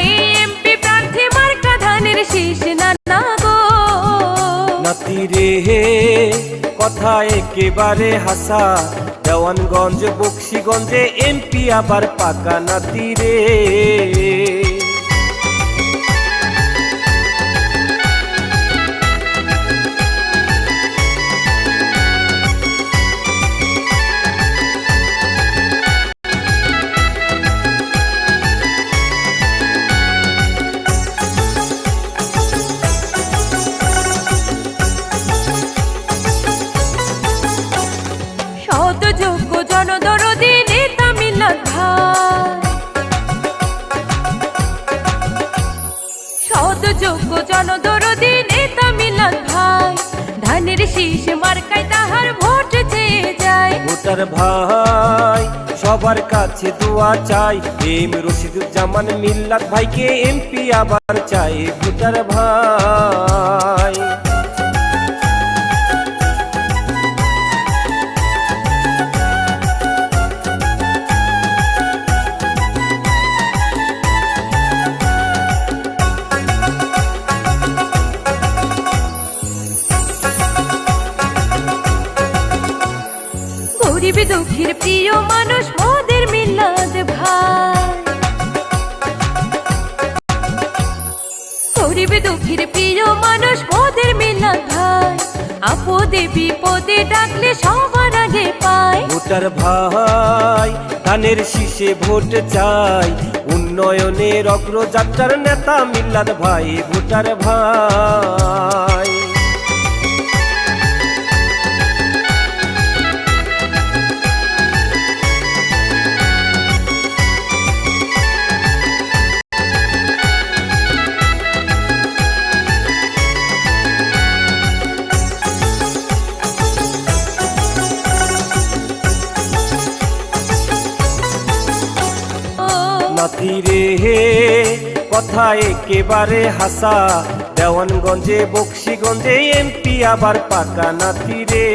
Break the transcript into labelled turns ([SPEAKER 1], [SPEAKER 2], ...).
[SPEAKER 1] ভাই এমপি প্রার্থী মার্কা ধানের শীষ নানা গো।
[SPEAKER 2] নাতি রে কথা একেবারে হাসা। দেওয়ানগঞ্জ, বক্সিগঞ্জে এমপি আবার পাকা নাতি রে
[SPEAKER 1] সদ যোগ্য জনদরদি নেতা মিলন ভাই। ধানের শীষ মার্কায় তাহার ভোট চেয়ে যায়।
[SPEAKER 2] ভোটার ভাই, সবার কাছে দোয়া চাই। এম রশিদুজ্জামান মিল্লাত ভাইকে এমপি আবার চাই। ভোটার ভাই
[SPEAKER 1] দুঃখীর প্রিয় মানুষ মিলাদ ভাই। দুঃখীর প্রিয় মানুষ মিলাদ ভাই। আপদে বিপদে ডাকলে সবার আগে পায়।
[SPEAKER 2] ভোটার ভাই ধানের শীষে ভোট চাই। উন্নয়নের অগ্রযাত্রার নেতা মিল্লাদ ভাই, ভোটার ভাই। নাতি রে হে কথা একেবারে হাসা। দেওয়ানগঞ্জে বক্সিগঞ্জে এমপি আবার পাকা নাতি রে